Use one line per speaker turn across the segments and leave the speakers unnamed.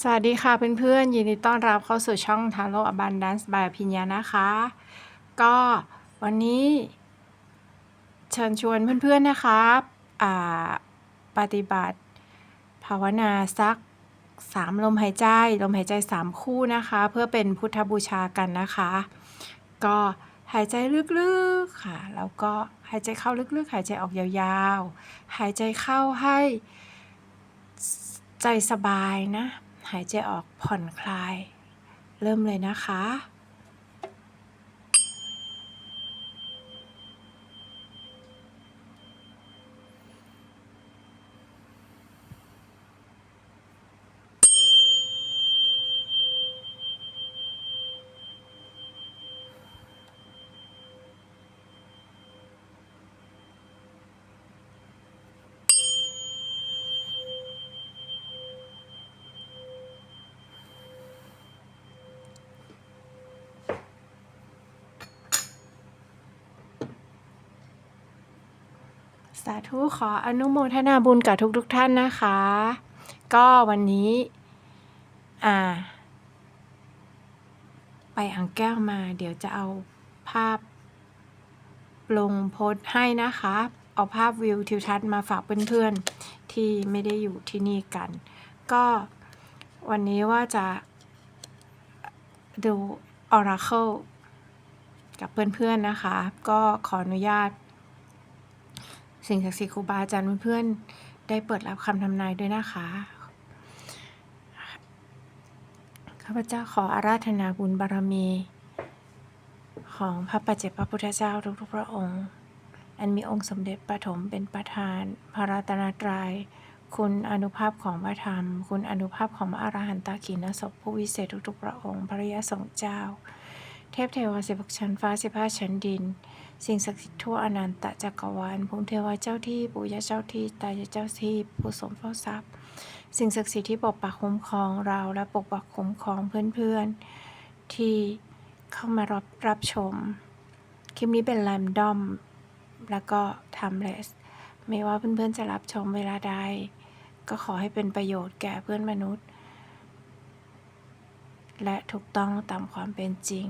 สวัสดีค่ะเพื่อนๆ ยินดีต้อนรับเข้าสู่ช่อง t a r o Abundance by พิญญานะคะ ก็วันนี้เชิญชวนเพื่อนๆนะคะปฏิบัติ ภาวนาสักสามลมหายใจลมหายใจสามคู่นะคะ เพื่อเป็นพุทธบูชากันนะคะ ก็หายใจลึกๆค่ะ แล้วก็หายใจเข้าลึกๆ หายใจออกยาวๆ หายใจเข้าให้ใจสบายนะ หายใจออกผ่อนคลาย เริ่มเลยนะคะ สาธุขออนุโมทนาบุญกับทุกๆทท่านนะคะ ก็วันนี้ อ่า ไปอ่างแก้วมา เดี๋ยวจะเอาภาพ ลงโพสให้นะคะ เอาภาพวิวทิวทัศน์มาฝากเพื่อนๆ ที่ไม่ได้อยู่ที่นี่กัน ก็วันนี้ว่าจะดู Oracle กับเพื่อนๆนะคะ ก็ขออนุญาต สิ่งศักดิ์สิทธิ์ครูบาอาจารย์เพื่อนๆได้เปิดรับคำทำนายด้วยนะคะข้าพเจ้าขออาราธนาบุญบารมี ของพระปัจเจกพระพุทธเจ้าทุกๆพระองค์ อันมีองค์สมเด็จปฐมเป็นประธาน พระรัตนตรยัยคุณอนุภาพของพระธรรม คุณอนุภาพของพระอรหันตขีณศพผู้วิเศษทุกๆพระองค์ พระริยสงฆ์เจ้า เทพเทวาสิบกชั้นฟ้าสิบห้าชั้นดิน สิ่งศักดิ์สิทธิ์ทั่วอนันตจักรวาลพงเทวาเจ้าที่ปู่ย่าเจ้าที่ตายายเจ้าที่ผู้สมเฝ้าทรัพย์ สิ่งศักดิ์สิทธิ์ที่ปกปักคุ้มครองเราและปกปักคุ้มครองเพื่อนๆ ที่เข้ามารับรับชม คลิปนี้เป็นแรมดอมแล้วก็ทำเลสไม่ว่าเพื่อนๆ จะรับชมเวลาใด ก็ขอให้เป็นประโยชน์แก่เพื่อนมนุษย์ และถูกต้องตามความเป็นจริง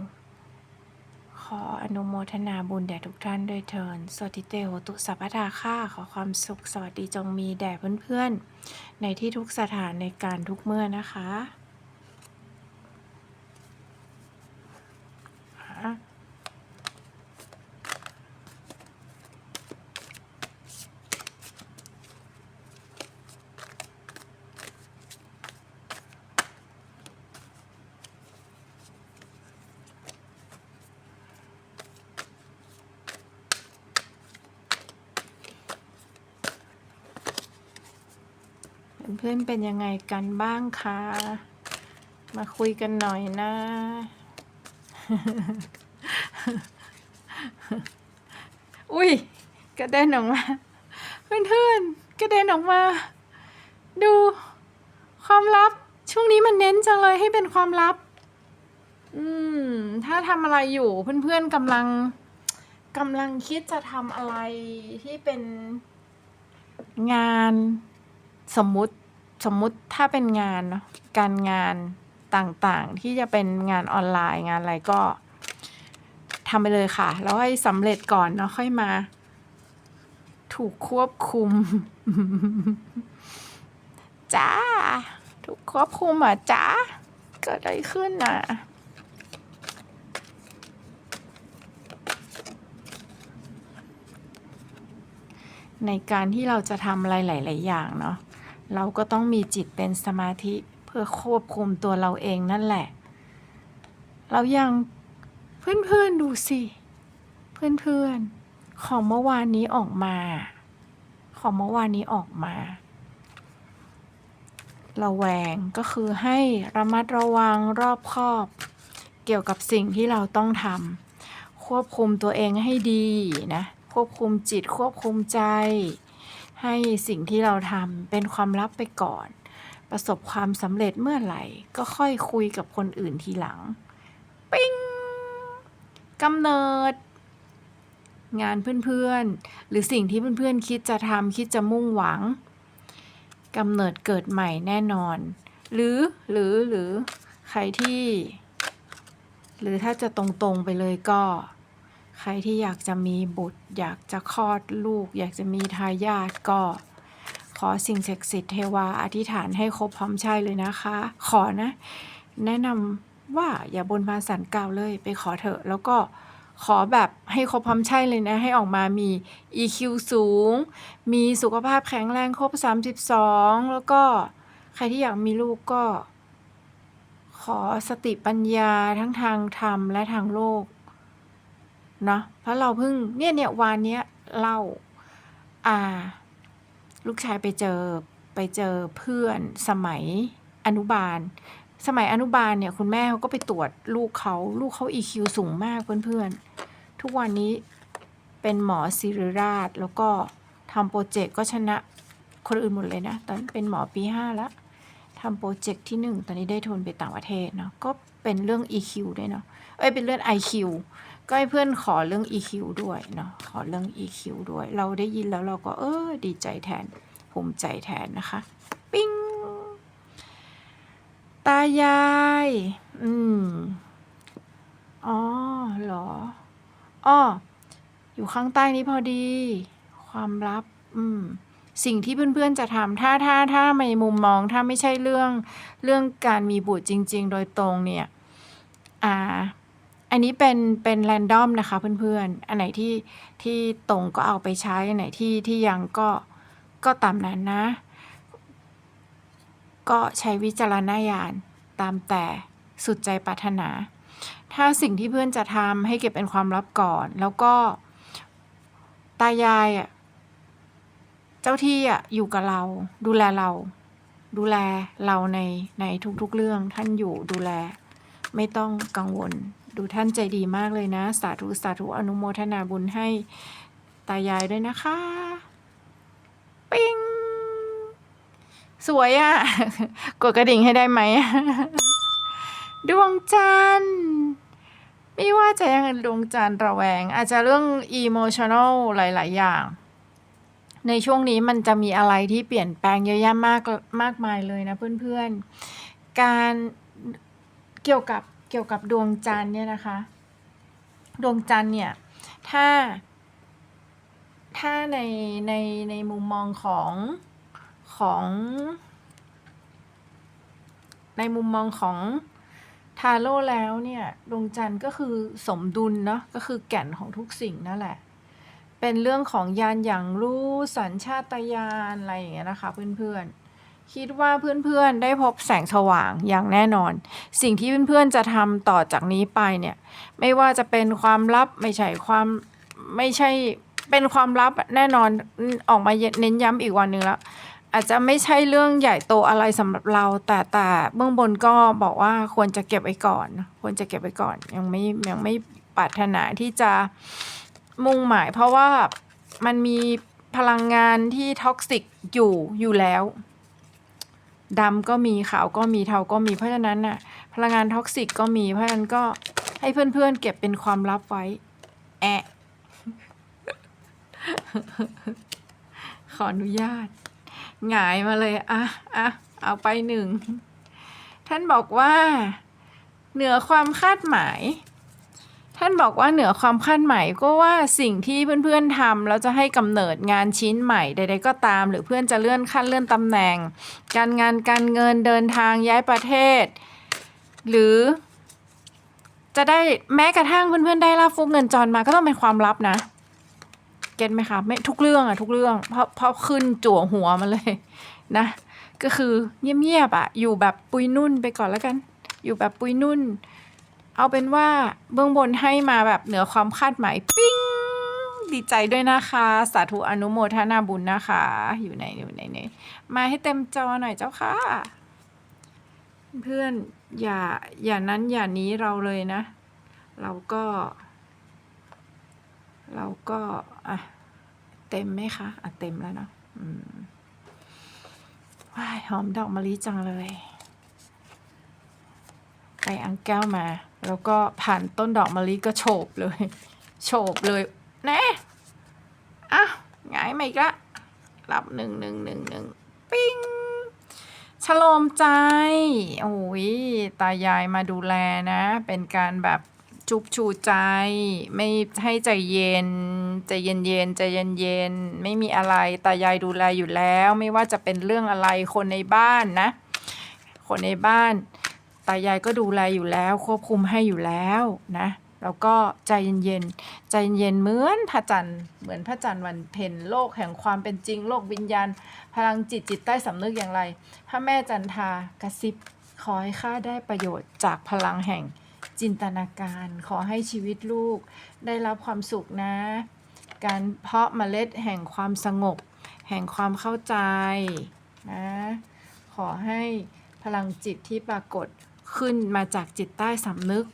ขออนุโมทนาบุญแด่ทุกท่านด้วยเทินสติเตโหตุสัพพทาค่าขอความสุขสวัสดีจงมีแด่เพื่อนๆ ในที่ทุกสถานในการทุกเมื่อนะคะอะ เป็นยังไงกันบ้างคะ มาคุยกันหน่อยนะ อุ้ยกระเด็นออกมา เพื่อนๆกระเด็นออกมา ดูความลับ ช่วงนี้มันเน้นจังเลยให้เป็นความลับ อืม ถ้าทำอะไรอยู่เพื่อนๆกำลังกำลังคิดจะทำอะไรที่เป็นงานสมมุติ สมมุติถ้าเป็นงานเนาะการงานต่างๆ ที่จะเป็นงานออนไลน์งานอะไรก็ทำไปเลยค่ะ แล้วให้สำเร็จก่อนเนาะค่อยมา ถูกควบคุม จ้า ถูกควบคุมอะจ้าเกิดอะไรขึ้นอะในการที่เราจะทำอะไรหลาย ๆ อย่างเนาะ เราก็ต้องมีจิตเป็นสมาธิเพื่อควบคุมตัวเราเองนั่นแหละ เรายังเพื่อนๆดูสิ เพื่อนๆ ของเมื่อวานนี้ออกมา ของเมื่อวานนี้ออกมาระแวงก็คือให้ระมัดระวังรอบคอบ เกี่ยวกับสิ่งที่เราต้องทำควบคุมตัวเองให้ดีนะ ควบคุมจิตควบคุมใจ ให้สิ่งที่เราทำเป็นความลับไปก่อน ประสบความสำเร็จเมื่อไหร่ ก็ค่อยคุยกับคนอื่นทีหลัง ปิ้งกำเนิด งานเพื่อนๆ หรือสิ่งที่เพื่อนๆ คิดจะทำคิดจะมุ่งหวังกำเนิดเกิดใหม่แน่นอน หรือหรือหรือใครที่ หรือถ้าจะตรงๆไปเลยก็ ใครที่อยากจะมีบุตร อยากจะคลอดลูก อยากจะมีทายาทก็ขอสิ่งศักดิ์สิทธิ์เทวาอธิษฐานให้ครบพร้อมใช่เลยนะคะ ขอนะ แนะนำว่าอย่าบนบานสันกล่าวเลยไปขอเถอะ แล้วก็ขอแบบให้ครบพร้อมใช่เลยนะ ให้ออกมามี EQ สูง มีสุขภาพแข็งแรงครบ 32 แล้วก็ใครที่อยากมีลูกก็ ขอสติปัญญาทั้งทางธรรมและทางโลก เนาะเพราะเราเพิ่งเนี่ยเนี่ยวานเนี้ยเล่าอ่า ลูกชายไปเจอไปเจอเพื่อนสมัยอนุบาล สมัยอนุบาลเนี่ยคุณแม่เขาก็ไปตรวจลูกเขาลูกเขา EQ สูงมากเพื่อนๆ ทุกวันนี้เป็นหมอศิริราช แล้วก็ทำโปรเจกต์ก็ชนะคนอื่นหมดเลยนะ ตอนนนเป็นหมอปีห้าแล้วทำโปรเจกต์ที่หนึ่งตอนนี้ได้ทุนไปต่างประเทศเนาะก็เป็นเรื่อง EQ ด้วยเนาะเอ้ยเป็นเรื่อง IQ ก็ให้เพื่อนขอเรื่อง EQ ด้วยเนาะขอเรื่อง EQ ด้วย เราได้ยินแล้วเราก็เออดีใจแทน ภูมิใจแทนนะคะ ปิ้งตายาย อืม อ๋อเหรอ อ้อ อยู่ข้างใต้นี้พอดี ความลับ อืม สิ่งที่เพื่อนๆจะทำถ้าถ้าถ้าในมุมมองถ้าไม่ใช่เรื่อง เรื่องการมีบุตรจริง ๆ โดยตรงเนี่ย อ่า อันนี้เป็นเป็นแรนดอมนะคะเพื่อนๆ อันไหนที่ที่ตรงก็เอาไปใช้ อันไหนที่ที่ยังก็ก็ตามนั้นนะ ก็ใช้วิจารณญาณตามแต่สุดใจปรารถนา ถ้าสิ่งที่เพื่อนจะทำให้เก็บเป็นความลับก่อน แล้วก็ตายายอะเจ้าที่อะอยู่กับเรา ดูแลเรา ดูแลเราในในทุกๆเรื่องท่านอยู่ดูแล ไม่ต้องกังวล ดูท่านใจดีมากเลยนะ สาธุสาธุอนุโมทนาบุญให้ตายายด้วยนะคะ ปิ้ง สวยอะ่ะ กดกระดิ่งให้ได้ไหม ดวงจันทร์ ไม่ว่าจะยังดวงจันทร์ระแวง อาจจะเรื่อง emotional หลาย ๆ อย่าง ในช่วงนี้มันจะมีอะไรที่เปลี่ยนแปลงเยอะแยะมากมากมายเลยนะเพื่อน ๆ การเกี่ยวกับ กี่ยวกับดวงจันทร์เนี่ยนะคะ ดวงจันทร์เนี่ย ถ้า ถ้าในในในมุมมองของของ ในมุมมองของทาโร่แล้วเนี่ย ดวงจันทร์ก็คือสมดุลเนาะก็คือแก่นของทุกสิ่งนั่นแหละ เป็นเรื่องของยานอย่างรู้สัญชาตญาณอะไรอย่างเงี้ยนะคะเพื่อนๆ คิดว่าเพื่อนๆได้พบแสงสว่างอย่างแน่นอน สิ่งที่เพื่อนๆจะทำต่อจากนี้ไปเนี่ยไม่ว่าจะเป็นความลับไม่ใช่ความไม่ใช่เป็นความลับแน่นอนออกมาเน้นย้ำอีกวันหนึ่งแล้วอาจจะไม่ใช่เรื่องใหญ่โตอะไรสำหรับเรา แต่แต่เบื้องบนก็บอกว่าควรจะเก็บไว้ก่อน ควรจะเก็บไว้ก่อนยังไม่ยังไม่ปรารถนาที่จะมุ่งหมาย เพราะว่ามันมีพลังงานที่ท็อกซิกอยู่อยู่แล้ว ดำก็มีขาวก็มีเทาก็มีเพราะฉะนั้นน่ะพลังงานท็อกซิกก็มีเพราะฉะนั้นก็ให้เพื่อนๆเก็บเป็นความลับไว้แอะขออนุญาต หงายมาเลยอะอะเอาไปหนึ่ง ท่านบอกว่า เหนือความคาดหมาย ท่านบอกว่าเหนือความคาดหมายก็ว่าสิ่งที่เพื่อนๆทำแล้วจะให้กำเนิดงานชิ้นใหม่ใด ๆ ก็ตาม หรือเพื่อนจะเลื่อนขั้นเลื่อนตำแหน่ง การงานการเงินเดินทางย้ายประเทศ หรือ จะได้แม้กระทั่งเพื่อนๆได้รับฟุกเงินจรมาก็ต้องเป็นความลับนะ เก็ตไหมคะไม่ทุกเรื่องอะทุกเรื่องเพราะเพราะขึ้นจั่วหัวมาเลยนะ ก็คือเงียบๆอะอยู่แบบปุยนุ่นไปก่อนแล้วกัน อยู่แบบปุยนุ่น เอาเป็นว่าเบื้องบนให้มาแบบเหนือความคาดหมายปิ้งดีใจด้วยนะคะ สาธุอนุโมทนาบุญนะคะ อยู่ไหนอยู่ไหนไหนมาให้เต็มจอหน่อยเจ้าค่ะ เพื่อนอย่าอย่านั้นอย่านี้เราเลยนะ เราก็ เราก็อะเต็มไหมคะอะเต็มแล้วเนาะอืมว้ายหอมดอกมะลิจังเลย ไปอังแก้วมา แล้วก็ผ่านต้นดอกมะลิก็โฉบเลย โฉบเลยแน่อะหงายมาอีกละรับหนึ่งหนึ่งหนึ่งหนึ่งปิ้งฉโลมใจ โอ้ยตายายมาดูแลนะ เป็นการแบบจุบชูใจ ไม่ให้ใจเย็น ใจเย็นเย็นใจเย็นเย็นไม่มีอะไรตายายดูแลอยู่แล้ว ไม่ว่าจะเป็นเรื่องอะไรคนในบ้านนะ คนในบ้าน ตายายก็ดูแลอยู่แล้ว ควบคุมให้อยู่แล้วนะ แล้วก็ใจเย็นๆ ใจเย็นเหมือนพระจันทร์เหมือนพระจันทร์วันเพ็ญโลกแห่งความเป็นจริง โลกวิญญาณ พลังจิตจิตใต้สำนึกอย่างไร พระแม่จันทากระซิบขอให้ข้าได้ประโยชน์จากพลังแห่งจินตนาการขอให้ชีวิตลูกได้รับความสุขนะ การเพาะเมล็ดแห่งความสงบ แห่งความเข้าใจนะ ขอให้พลังจิตที่ปรากฏ ขึ้นมาจากจิตใต้สำนึก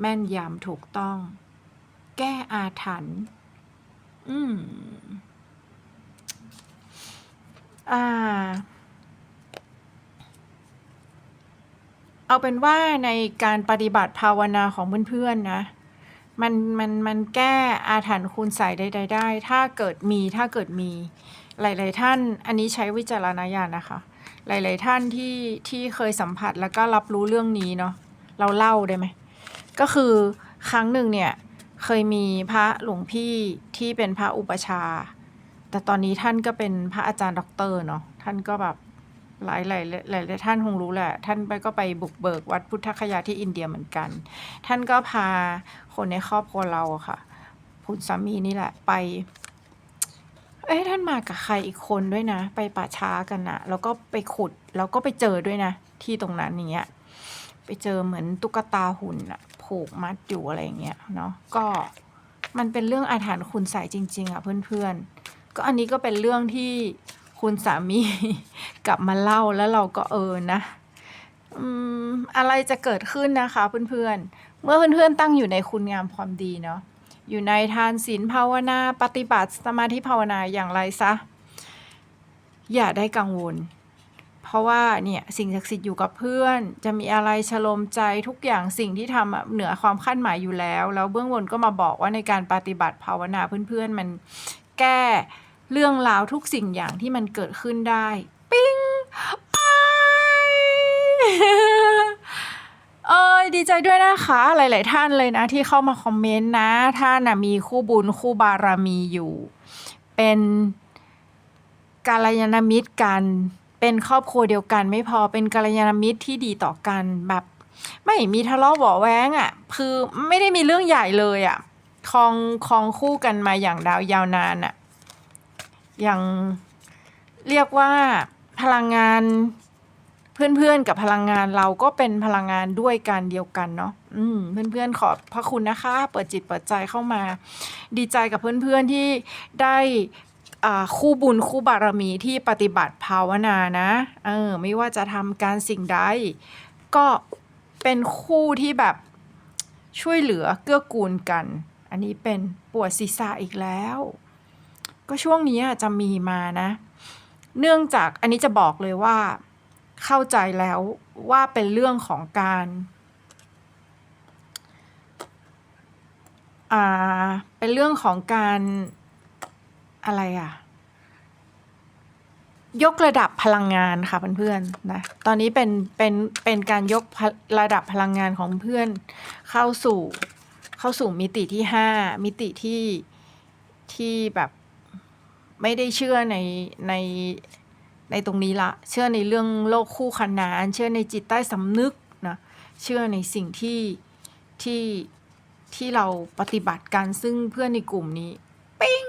แม่นยำถูกต้อง แก้อาถรรพ์อืมอ่า เอาเป็นว่าในการปฏิบัติภาวนาของเพื่อนๆนะมันมันมันแก้อาถรรพ์คุณใส่ใดๆได้ ถ้าเกิดมีถ้าเกิดมี หลาย ๆ ท่าน อันนี้ใช้วิจารณญาณนะคะ หลาย ๆ ท่านที่ที่เคยสัมผัสแล้วก็รับรู้เรื่องนี้เนาะเราเล่าได้ไหม ก็คือครั้งหนึ่งเนี่ยเคยมีพระหลวงพี่ที่เป็นพระอุปชา แต่ตอนนี้ท่านก็เป็นพระอาจารย์ด็อกเตอร์เนาะท่านก็แบบหลายหลายหลายหลายท่านคงรู้แหละ ท่านไปก็ไปบุกเบิกวัดพุทธคยาที่อินเดียเหมือนกัน ท่านก็พาคนในครอบครัวเราค่ะคุณสามีนี่แหละไป เอ้ท่านมากับใครอีกคนด้วยนะ ไปป่าช้ากันนะแล้วก็ไปขุดแล้วก็ไปเจอด้วยนะ ที่ตรงนั้นอย่างเงี้ยไปเจอเหมือนตุ๊กตาหุ่นอะผูกมัดอยู่อะไรอย่างเงี้ยเนาะก็มันเป็นเรื่องอาถรรพ์คุณใส่จริง ๆอะเพื่อนๆ ก็อันนี้ก็เป็นเรื่องที่คุณสามีกลับมาเล่าแล้วเราก็เออนะอืมอะไรจะเกิดขึ้นนะคะเพื่อนๆ เมื่อเพื่อนๆตั้งอยู่ในคุณงามความดีเนาะ อยู่ในทานศีลภาวนาปฏิบัติสมาธิภาวนาอย่างไรซะ อย่าได้กังวล เพราะว่าเนี่ยสิ่งศักดิ์สิทธิ์อยู่กับเพื่อน จะมีอะไรชโลมใจทุกอย่างสิ่งที่ทำเหนือความคาดหมายอยู่แล้ว แล้วเบื้องบนก็มาบอกว่าในการปฏิบัติภาวนาเพื่อนๆ มันแก้เรื่องราวทุกสิ่งอย่างที่มันเกิดขึ้นได้ ปิ้งอ้าย เอ้ยดีใจด้วยนะคะ หลาย ๆ ท่านเลยนะ ที่เข้ามาคอมเมนต์นะ ท่านนะมีคู่บุญคู่บารมีอยู่ เป็นกาลยานามิตรกัน เป็นครอบครัวเดียวกัน ไม่พอเป็นกาลยานามิตรที่ดีต่อกันแบบไม่มีทะเลาะเบาแว้งอะ่ะ คือไม่ได้มีเรื่องใหญ่เลยอะ่ะคลองคลองคู่กันมาอย่างดาวยาวนานอะ่ะอย่างเรียกว่าพลังงาน เพื่อนๆกับพลังงานเราก็เป็นพลังงานด้วยกันเดียวกันเนาะอืมเพื่อนๆขอบพระคุณนะคะ เปิดจิตเปิดใจเข้ามา ดีใจกับเพื่อนๆที่ได้คู่บุญคู่บารมีที่ปฏิบัติภาวนานะเออไม่ว่าจะทำการสิ่งใดก็เป็นคู่ที่แบบช่วยเหลือเกื้อกูลกัน อันนี้เป็นปวดศีรษะอีกแล้ว ก็ช่วงนี้จะมีมานะ เนื่องจากอันนี้จะบอกเลยว่า เข้าใจแล้วว่าเป็นเรื่องของการอ่าเป็นเรื่องของการอะไรอะยกระดับพลังงานค่ะเพื่อนๆนะตอนนี้เป็นเป็นเป็นการยกระดับพลังงานของเพื่อนเข้าสู่เข้าสู่มิติที่ห้ามิติที่ที่แบบไม่ได้เชื่อในใน ในตรงนี้ละ เชื่อในเรื่องโลกคู่ขนาน เชื่อในจิตใต้สำนึกนะเชื่อในสิ่งที่ที่ที่เราปฏิบัติกันซึ่งเพื่อนในกลุ่มนี้ ปิ้ง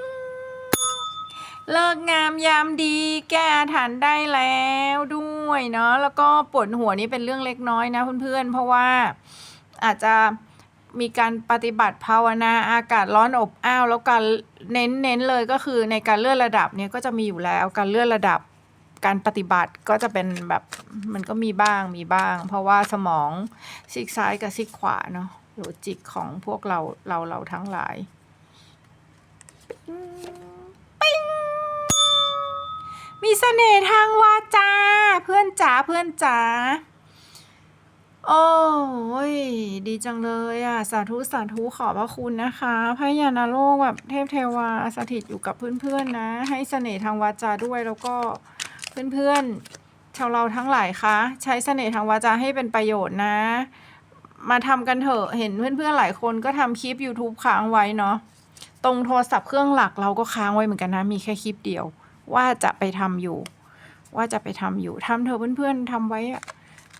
เลิกงามยามดี แก้อาถรรพ์ได้แล้วด้วยเนาะแล้วก็ปวดหัวนี่เป็นเรื่องเล็กน้อยนะเพื่อนๆ เพราะว่าอาจจะมีการปฏิบัติภาวนาอากาศร้อนอบอ้าว แล้วการเน้นเน้นเลยก็คือในการเลื่อนระดับเนี่ยก็จะมีอยู่แล้วการเลื่อนระดับ การปฏิบัติก็จะเป็นแบบมันก็มีบ้างมีบ้าง เพราะว่าสมองซีกซ้ายกับซีกขวาเนาะโลจิกของพวกเราเราเราทั้งหลายมีเสน่ห์ทางวาจา เพื่อนจ๋าเพื่อนจ๋าโอ้ยดีจังเลยอะ สาธุ สาธุ ขอบพระคุณนะคะพระยานาโลกแบบเทพเทวาสถิตอยู่กับเพื่อนๆนะให้เสน่ห์ทางวาจาด้วยแล้วก็ เพื่อนๆชาวเราทั้งหลายคะใช้เสน่ห์ทางวาจาให้เป็นประโยชน์นะ มาทำกันเถอะเห็นเพื่อนๆหลายคนก็ทำคลิป YouTube ค้างไว้เนาะตรงโทรศัพท์เครื่องหลักเราก็ค้างไว้เหมือนกันนะ มีแค่คลิปเดียว ว่าจะไปทำอยู่ ว่าจะไปทำอยู่ทำเถอะเพื่อนๆทำไว้อะ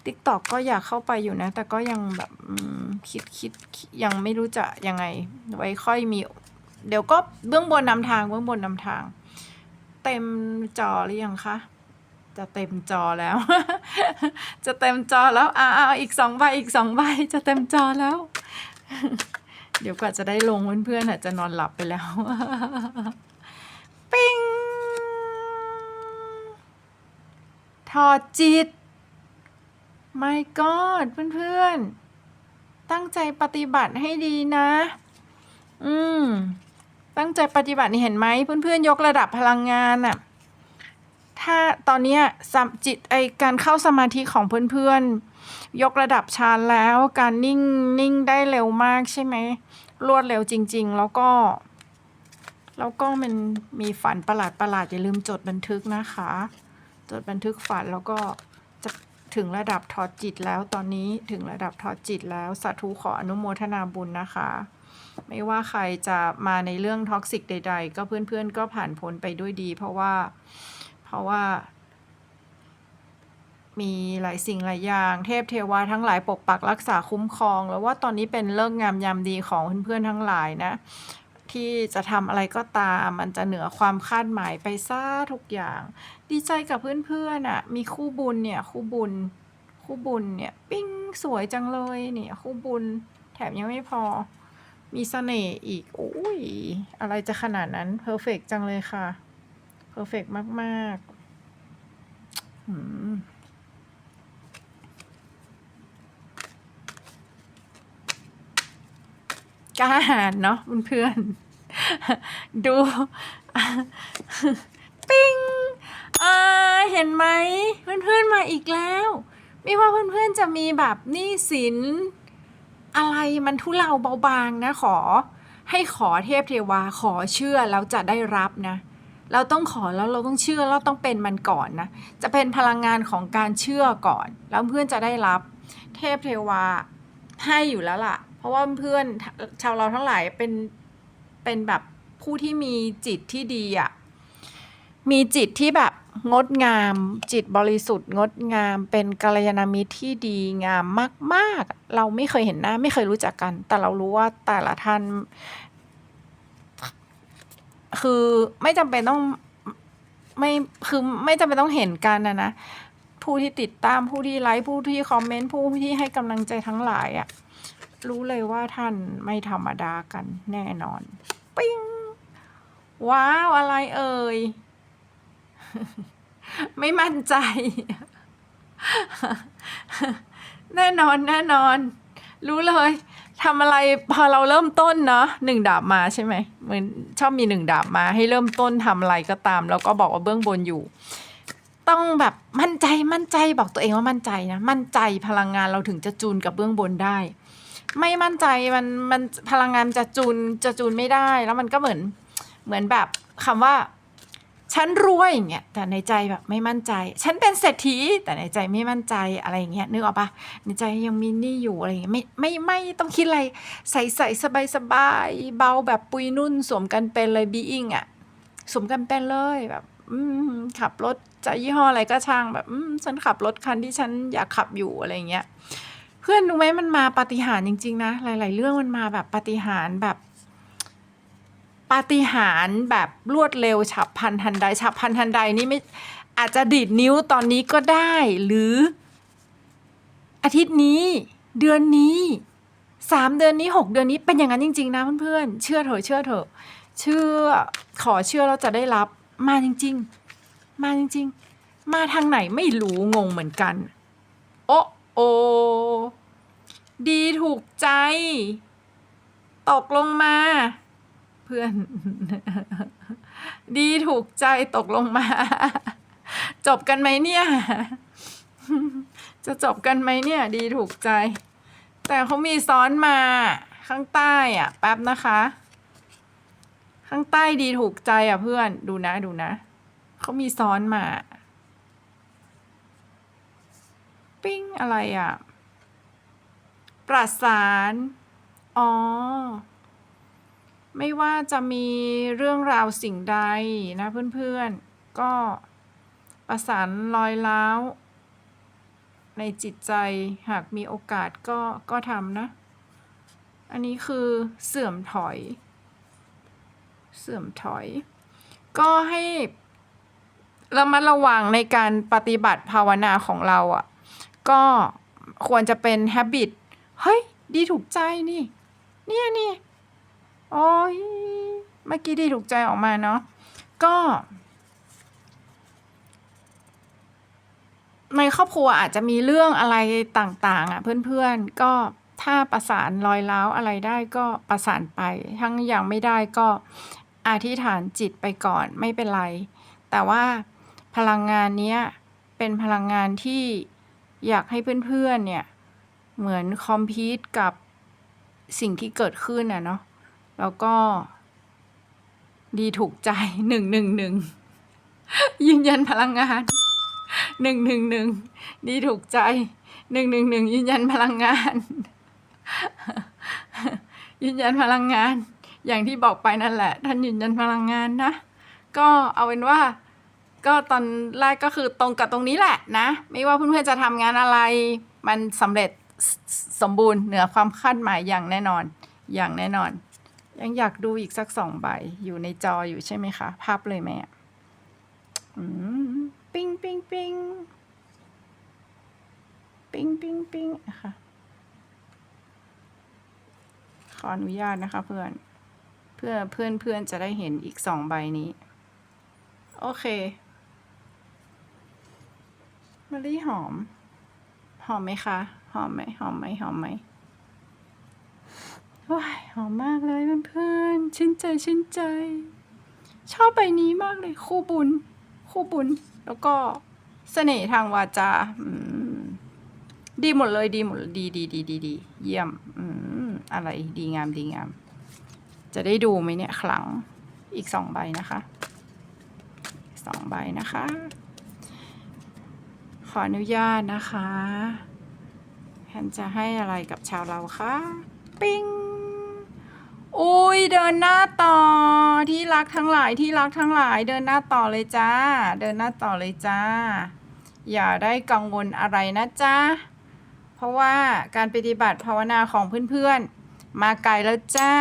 ติ๊กตอกก็อยากเข้าไปอยู่นะ แต่ก็ยังแบบอืมคิดคิดคิดยังไม่รู้จะยังไง ไว้ค่อยมี เดี๋ยวก็เบื้องบนนำทางเบื้องบนนำทาง เต็มจอหรือยังคะ จะเต็มจอแล้ว จะเต็มจอแล้วอ่าวอีกสองใบอีกสองใบจะเต็มจอแล้ว เดี๋ยวกว่าจะได้ลงเพื่อนๆอาจจะนอนหลับไปแล้ว ปิ้งถอดจิตไม่กอดเพื่อนๆ ตั้งใจปฏิบัติให้ดีนะ อืม ตั้งใจปฏิบัติเห็นไหมเพื่อนๆ ยกระดับพลังงานอะ ถ้าตอนนี้จิตไอการเข้าสมาธิของเพื่อนๆ ยกระดับฌานแล้วการนิ่งนิ่งได้เร็วมากใช่ไหมรวดเร็วจริง ๆ แล้วก็ แล้วก็มันมีฝันประหลาดประหลาดอย่าลืมจดบันทึกนะคะ จดบันทึกฝันแล้วก็จะถึงระดับถอดจิตแล้วตอนนี้ถึงระดับถอดจิตแล้วสาธุขออนุโมทนาบุญนะคะไม่ว่าใครจะมาในเรื่องท็อกซิกใด ๆ ก็เพื่อนๆก็ผ่านพ้นไปด้วยดี เพราะว่า เพราะว่า มีหลายสิ่งหลายอย่าง เทพเทวาทั้งหลายปกปักรักษาคุ้มครอง แล้วว่าตอนนี้เป็นเลิกงามยามดีของเพื่อนๆทั้งหลายนะ ที่จะทำอะไรก็ตาม มันจะเหนือความคาดหมายไปซะทุกอย่าง ดีใจกับเพื่อนๆอะ มีคู่บุญเนี่ยคู่บุญ คู่บุญเนี่ยปิ้งสวยจังเลยเนี่ยคู่บุญแถมยังไม่พอมีเสน่ห์อีกโอ้ย อะไรจะขนาดนั้น เพอร์เฟกจังเลยค่ะ เพอร์เฟกมากๆอืมกล้าหาญเนาะเพื่อนๆดู ปิ้งอ่าเห็นไหมเพื่อนๆมาอีกแล้ว ไม่ว่าเพื่อนๆจะมีแบบหนี้สินอะไรมันทุเลาเบาบางนะขอ ให้ขอเทพเทวาขอเชื่อแล้วจะได้รับนะ เราต้องขอแล้วเราต้องเชื่อเราต้องเป็นมันก่อนนะจะเป็นพลังงานของการเชื่อก่อน แล้วเพื่อนจะได้รับ เทพเทวาให้อยู่แล้วล่ะ เพราะว่าเพื่อนชาวเราทั้งหลายเป็นเป็นแบบผู้ที่มีจิตที่ดีอะ่ะมีจิตที่แบบงดงาม จิตบริสุทธิ์งดงาม เป็นกัลยาณมิตรที่ดีงามมาก ๆ เราไม่เคยเห็นหน้าไม่เคยรู้จักกัน แต่เรารู้ว่าแต่ละท่าน คือไม่จำเป็นต้องไม่คือไม่จำเป็นต้องเห็นกันนะนะผู้ที่ติดตามผู้ที่ไลค์ผู้ที่คอมเมนต์ผู้ที่ให้กำลังใจทั้งหลายอะรู้เลยว่าท่านไม่ธรรมดากันแน่นอน ปิ้งว้าว อะไรเอ่ย ไม่มั่นใจ แน่นอนแน่นอน รู้เลย ทำอะไรพอเราเริ่มต้นเนาะหนึ่งดาบมาใช่ไหมเหมือนชอบมีหนึ่งดาบมาให้เริ่มต้นทำอะไรก็ตาม แล้วก็บอกว่าเบื้องบนอยู่ ต้องแบบมั่นใจมั่นใจบอกตัวเองว่ามั่นใจนะมั่นใจพลังงานเราถึงจะจูนกับเบื้องบนได้ ไม่มั่นใจมันมันพลังงานจะจูนจะจูนไม่ได้ แล้วมันก็เหมือนเหมือนแบบคำว่า ฉันรวยอย่างเงี้ยแต่ในใจแบบไม่มั่นใจ ฉันเป็นเศรษฐีแต่ในใจไม่มั่นใจอะไรอย่างเงี้ยนึกออกปะในใจยังมีหนี้อยู่อะไรอย่างเงี้ยไม่ไม่ไม่ต้องคิดอะไรใส่ใส่สบายสบายเบาแบบปุยนุ่น สวมกันเป็นเลยบีอิงอะสวมกันเป็นเลยแบบ อืมขับรถจะยี่ห้ออะไรก็ช่างแบบ อืมฉันขับรถคันที่ฉันอยากขับอยู่อะไรอย่างเงี้ย เพื่อนรู้ไหมมันมาปฏิหารจริง ๆ นะหลาย ๆ เรื่องมันมาแบบปฏิหารแบบ ปาฏิหาริย์แบบรวดเร็วฉับพลันทันใดฉับพลันทันใดนี่ไม่อาจจะดีดนิ้วตอนนี้ก็ได้ หรือ อาทิตย์นี้ เดือนนี้สามเดือนนี้หกเดือนนี้เป็นอย่างนั้นจริง ๆ นะเพื่อนๆเชื่อเถอะเชื่อเถอะเชื่อขอเชื่อเราจะได้รับมาจริง ๆ มาจริง ๆ มาทางไหนไม่รู้งงเหมือนกัน โอ้โอดีถูกใจ ตกลงมา เพื่อน ดีถูกใจตกลงมา จบกันไหมเนี่ย จะจบกันไหมเนี่ย ดีถูกใจ แต่เขามีซ้อนมาข้างใต้อะ แป๊บนะคะ ข้างใต้ดีถูกใจอะเพื่อนดูนะดูนะ เขามีซ้อนมา ปิ้งอะไรอะ ประสาน อ๋อ ไม่ว่าจะมีเรื่องราวสิ่งใดนะเพื่อนๆ ก็ประสานรอยร้าวในจิตใจหากมีโอกาสก็ก็ทำนะ อันนี้คือเสื่อมถอย เสื่อมถอย ก็ให้ระมัดระวังในการปฏิบัติภาวนาของเราอะ่ะ ก็ควรจะเป็น habit เฮ้ย ดีถูกใจนี่ เนี่ยนี่ โอ้ยเมื่อกี้ดีถูกใจออกมาเนาะก็ในครอบครัวอาจจะมีเรื่องอะไรต่าง ๆ อะ เพื่อนๆ ก็ถ้าประสานรอยร้าวอะไรได้ก็ประสานไป ทั้งอยังไม่ได้ก็อธิษฐานจิตไปก่อนไม่เป็นไร แต่ว่าพลังงานนี้เป็นพลังงานที่อยากให้เพื่อนๆเนี่ย เหมือนคอมพิวต์กับสิ่งที่เกิดขึ้นอะเนาะ แล้วก็ ดีถูกใจหนึ่งหนึ่งหนึ่งยืนยันพลังงานหนึ่งหนึ่งหนึ่งดีถูกใจหนึ่งหนึ่งหนึ่งยืนยันพลังงาน ยืนยันพลังงาน อย่างที่บอกไปนั่นแหละ ท่านยืนยันพลังงานนะ ก็เอาเป็นว่า ก็ตอนแรกก็คือตรงกับตรงนี้แหละนะ ไม่ว่าเพื่อนๆจะทำงานอะไร มันสำเร็จสสมบูรณ์เหนือความคาดหมายอย่างแน่นอน อย่างแน่นอน ยังอยากดูอีกสักสองใบ อยู่ในจออยู่ใช่ไหมคะภาพเลยไหมอะอืมปิ้งปิ้งปิ้งปิ้งปิ้งปิ้งอะค่ะ ขออนุญาตนะคะเพื่อน เพื่อเพื่อนเพื่อนจะได้เห็นอีกสองใบนี้ โอเคมะลิหอม หอมไหมคะ หอมไหมหอมไหมหอมไหม ว้ายหอมมากเลยเพื่อนๆชื่นใจชื่นใจ ชอบใบนี้มากเลย คู่บุญ คู่บุญ แล้วก็เสน่ห์ทางวาจาดีหมดเลยดีหมดดีดีดีดีดีเยี่ยมอืมอะไรดีงามดีงาม จะได้ดูไหมเนี่ยขลังอีกสองใบนะคะสองใบนะคะ ขออนุญาตนะคะแฮนจะให้อะไรกับชาวเราคะ ปิ้ง อุ้ยเดินหน้าต่อที่รักทั้งหลายที่รักทั้งหลาย เดินหน้าต่อเลยจ้า เดินหน้าต่อเลยจ้า อย่าได้กังวลอะไรนะจ๊ะเพราะว่าการปฏิบัติภาวนาของเพื่อนๆ มาไกลแล้วจ้า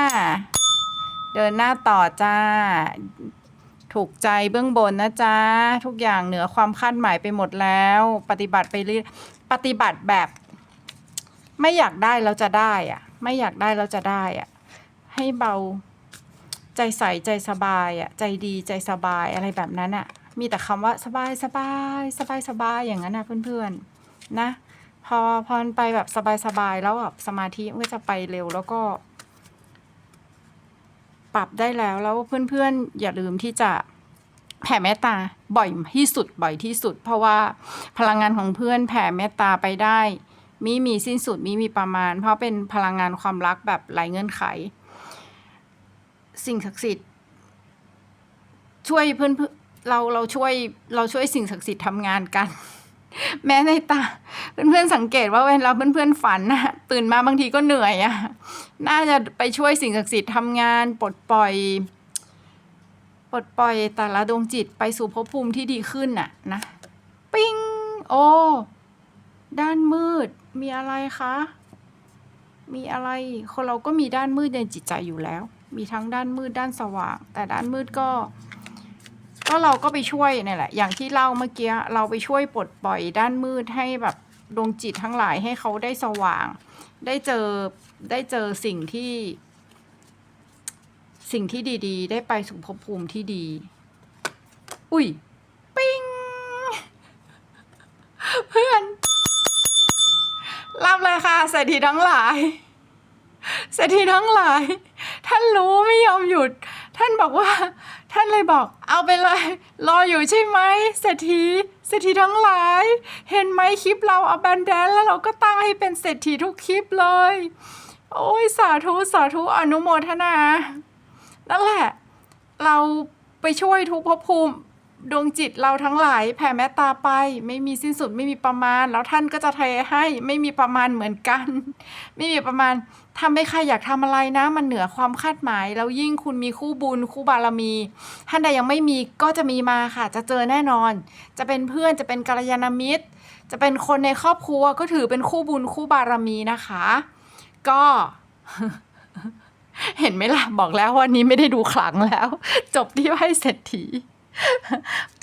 เดินหน้าต่อจ้า ถูกใจเบื้องบนนะจ๊ะทุกอย่างเหนือความคาดหมายไปหมดแล้ว ปฏิบัติไปเรื่อยปฏิบัติแบบ ไม่อยากได้แล้วจะได้อะไม่อยากได้แล้วจะได้อะ ให้เบา ใจใสใจสบายอะใจดีใจสบายอะไรแบบนั้นอะมีแต่คำว่าสบายสบายสบายสบายอย่างนั้นนะเพื่อนๆนะ พอพอนไปแบบสบายสบายแล้วแบบสมาธิมันก็จะไปเร็วแล้วก็ ปรับได้แล้วแล้วเพื่อนๆ อย่าลืมที่จะแผ่เมตตาบ่อยที่สุดบ่อยที่สุด เพราะว่าพลังงานของเพื่อนแผ่เมตตาไปได้มีมีสิ้นสุดมีมีประมาณ เพราะเป็นพลังงานความรักแบบไร้เงื่อนไข สิ่งศักดิ์สิทธิ์ ช่วยเพื่อนเราเราช่วยเราช่วยสิ่งศักดิ์สิทธิ์ทำงานกัน แม้ในตาเพื่อนๆสังเกตว่าเวลาเพื่อนๆฝันนะตื่นมาบางทีก็เหนื่อยอะน่าจะไปช่วยสิ่งศักดิ์สิทธิ์ทำงานปลดปล่อยปลดปล่อยแต่ละดวงจิตไปสู่ภพภูมิที่ดีขึ้นน่ะนะปิ้งโอ้ด้านมืดมีอะไรคะ มีอะไรคนเราก็มีด้านมืดในจิตใจอยู่แล้ว มีทั้งด้านมืดด้านสว่าง แต่ด้านมืดก็ ก็เราก็ไปช่วยเนี่ยแหละ อย่างที่เล่าเมื่อกี้เราไปช่วยปลดปล่อยด้านมืดให้แบบดวงจิตทั้งหลายให้เขาได้สว่าง ได้เจอได้เจอสิ่งที่ สิ่งที่ดีๆ ได้ไปสู่ภพภูมิที่ดี อุ้ยปิ้งเพื่อนรับเลยค่ะเศรษฐีทั้งหลายเศรษฐีทั้งหลาย ท่านรู้ไม่ยอมหยุด ท่านบอกว่า ท่านเลยบอก เอาไปเลย รออยู่ใช่ไหมเศรษฐีเศรษฐีทั้งหลาย เห็นไหมคลิปเราเอาแบนแดนแล้วเราก็ตั้งให้เป็นเศรษฐีทุกคลิปเลย โอ้ยสาธุสาธุอนุโมทนานั่นแหละ เราไปช่วยทุกภพภูมิดวงจิตเราทั้งหลายแผ่เมตตาไป ไม่มีสิ้นสุดไม่มีประมาณ แล้วท่านก็จะเทให้ไม่มีประมาณเหมือนกัน ไม่มีประมาณ ทำให้ใครอยากทำอะไรนะ มันเหนือความคาดหมาย แล้วยิ่งคุณมีคู่บุญคู่บารมี ท่านใดยังไม่มีก็จะมีมาค่ะ จะเจอแน่นอน จะเป็นเพื่อนจะเป็นกัลยาณมิตร จะเป็นคนในครอบครัวก็ถือเป็นคู่บุญคู่บารมีนะคะ ก็เห็นไหมล่ะ บอกแล้ววันนี้ไม่ได้ดูขลังแล้ว จบที่ไพ่เศรษฐี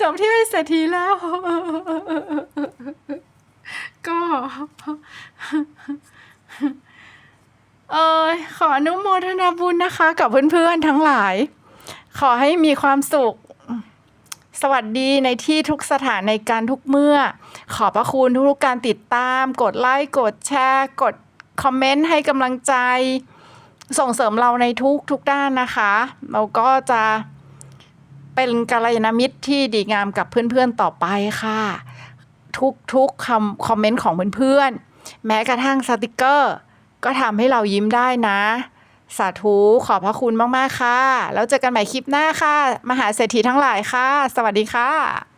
จบที่ไพ่เศรษฐีแล้ว ก็ เออขออนุโมทนาบุญนะคะ กับเพื่อนๆทั้งหลาย ขอให้มีความสุข สวัสดีในที่ทุกสถานในการทุกเมื่อ ขอบพระคุณทุกๆการติดตาม กดไลค์กดแชร์ กดคอมเมนต์ให้กำลังใจ ส่งเสริมเราในทุกทุกด้านนะคะ เราก็จะเป็นกัลยาณมิตรที่ดีงามกับเพื่อนๆต่อไปค่ะ ทุกทุกคำคอมเมนต์ของเพื่อนๆแม้กระทั่งสติกเกอร์ ก็ทำให้เรายิ้มได้นะ สาธุขอบพระคุณมาก ๆ ค่ะ แล้วเจอกันใหม่คลิปหน้าค่ะ มหาเศรษฐีทั้งหลายค่ะ สวัสดีค่ะ